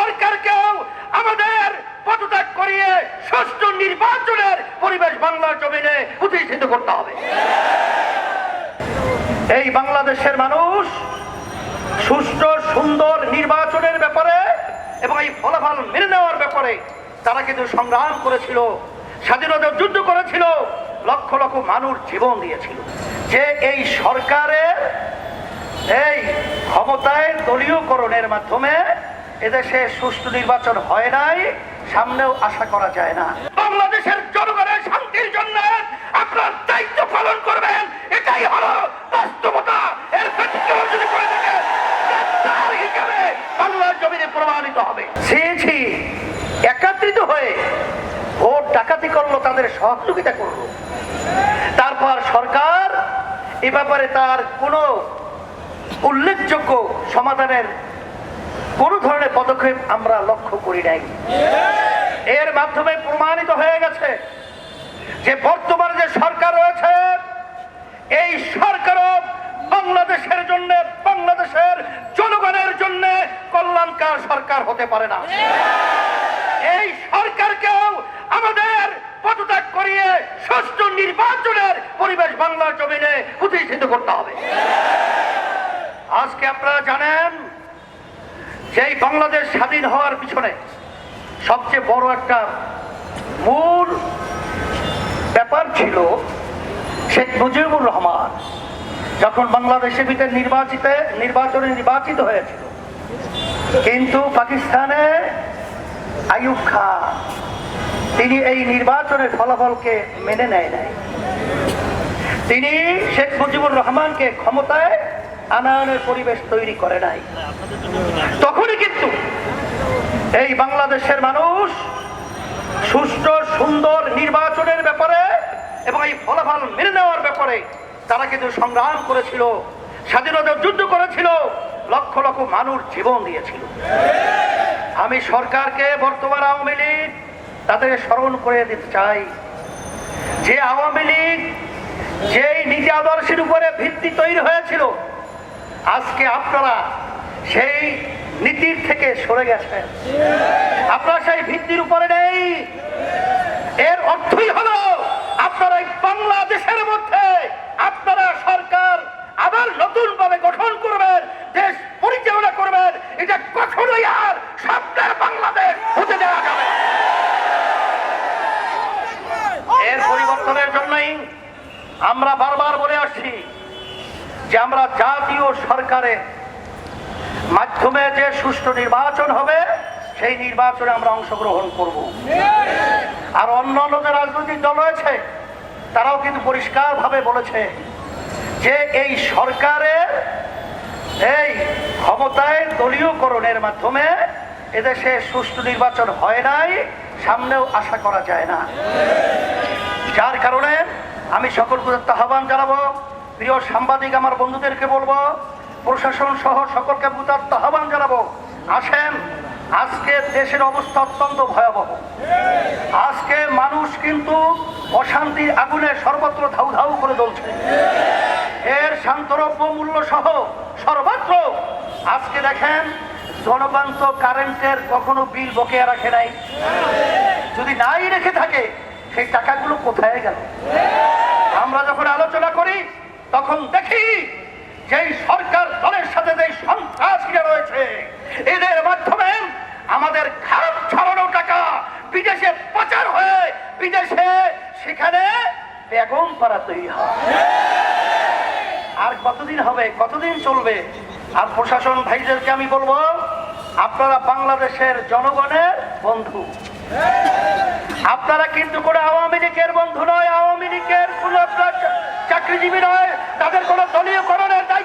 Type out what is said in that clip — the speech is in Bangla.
সরকারকেও আমাদের পদত্যাগ করিয়ে সুষ্ঠু নির্বাচনের পরিবেশ বাংলার জমিনে প্রতিষ্ঠিত করতে হবে। এই বাংলাদেশের মানুষ সুষ্ঠু, সুন্দর নির্বাচনের ব্যাপারে এবং এই ফলাফল মেনে নেওয়ার ব্যাপারে তারা কিন্তু সংগ্রাম করেছিল স্বাধীনতার যুদ্ধ করেছিল, লক্ষ লক্ষ মানুষ জীবন দিয়েছিল। যে এই সরকারের এই ক্ষমতায় দলীয়করণের মাধ্যমে এদেশে সুষ্ঠু নির্বাচন হয় নাই সামনেও আশা করা যায় না। বাংলাদেশের জনগণের শান্তির জন্য আপনার দায়িত্ব পালন করবেন এটাই হলো বাস্তবতা। এর যদি করে হিসেবে বাংলার জমিনে প্রমাণিত হবে। চেয়েছি একাত্রিত হয়ে ভোট ডাকাতি করল তাদের সহযোগিতা করল। তারপর সরকার এ ব্যাপারে তার কোনো উল্লেখযোগ্য সমাধানের কোন ধরনের পদক্ষেপ আমরা লক্ষ্য করি নাই। এর মাধ্যমে প্রমাণিত হয়ে গেছে যে বর্তমান যে সরকার রয়েছে, এই সরকারও বাংলাদেশের জন্য, বাংলাদেশের জনগণের জন্য কল্যাণকার সরকার হতে পারে না। এই সরকারকেও আমাদের পদত্যাগ করিয়ে সুষ্ঠু নির্বাচনের পরিবেশ বাংলার জমিনে প্রতিষ্ঠিত করতে হবে। আজকে আপনারা জানেন এই বাংলাদেশ স্বাধীন হওয়ার পিছনে সবচেয়ে বড় একটা মূল ব্যাপার ছিল শেখ মুজিবুর রহমান, যখন বাংলাদেশের ভিতরে নির্বাচিত, নির্বাচনে নির্বাচিত হয়েছিল। কিন্তু পাকিস্তানে আয়ুব খান, তিনি এই নির্বাচনের ফলাফলকে মেনে নেয় নাই। তিনি শেখ মুজিবুর রহমানকে ক্ষমতায় আনায়নের পরিবেশ তৈরি করে নাই। তখনই কিন্তু এই বাংলাদেশের মানুষ সুষ্ঠু, সুন্দর নির্বাচনের ব্যাপারে এবং এই ফলাফল মেনে নেওয়ার ব্যাপারে তারা কিন্তু সংগ্রাম করেছিল স্বাধীনতার যুদ্ধ করেছিল, লক্ষ লক্ষ মানুষ জীবন দিয়েছিল। আমি সরকারকে বর্তমান আওয়ামী লীগ তাদের স্মরণ করে দিতে চাই। যে আওয়ামী লীগ যেই নীতি আদর্শের উপরে ভিত্তি তৈরি হয়েছিল আজকে আপনারা সেই নীতির থেকে সরে গেছেন। আপনারা সেই ভিত্তির উপরে নেই। এর অর্থই হলো আপনারা এই বাংলাদেশের মধ্যে আপনারা সরকার আবার নতুন ভাবে গঠন করবেন, দেশ পরিচালনা করবেন। এটা কখনোই আর স্বপ্নের বাংলাদেশ হতে দেওয়া যাবে এর পরিবর্তনের জন্যই আমরা বারবার বলে আসছি যে আমরা জাতীয় সরকারের মাধ্যমে যে সুষ্ঠু নির্বাচন হবে, সেই নির্বাচনে আমরা অংশগ্রহণ করব। আর অন্য অন্য যে রাজনৈতিক দল রয়েছে, তারাও কিন্তু পরিষ্কারভাবে বলেছে যে এই সরকারের এই ক্ষমতায় দলীয়করণের মাধ্যমে এদেশে সুষ্ঠু নির্বাচন হয় নাই, সামনেও আশা করা যায় না। যার কারণে আমি সকলকে আহ্বান জানাব প্রিয় সাংবাদিক, আমার বন্ধুদেরকে বলব, প্রশাসন সহ সকলকে বুতার্থ আহ্বান জানাব, আসেন, আজকে দেশের অবস্থা অত্যন্ত ভয়াবহ। আজকে মানুষ কিন্তু অশান্তির আগুনে সর্বত্র ধাউ ধাউ করে জ্বলছে। এর শান্তরব্য মূল্য সহ সর্বত্র আজকে দেখেন জনগণ তো কারেন্টের কখনো বিল বকেয়া রাখে নাই। যদি নাই রেখে থাকে, সেই টাকাগুলো কোথায় গেল? আমরা যখন তখন দেখি যেই সরকার দলের সাথে যে সন্ত্রাসীরা রয়েছে, এদের মাধ্যমে আমাদের খারাপ ছড়ানো টাকা বিদেশে পাচার হয়ে বিদেশে সেখানে বেগম পাড়া তৈরি হয়। আর কতদিন হবে, কতদিন চলবে? আর প্রশাসন ভাইদেরকে আমি বলব, আপনারা বাংলাদেশের জনগণের বন্ধু। আপনারা কিন্তু কোনো আওয়ামী লীগের বন্ধু নয় চাকরিজীবী নয় তাদের কোনো দলীয়করণের দায়িত্ব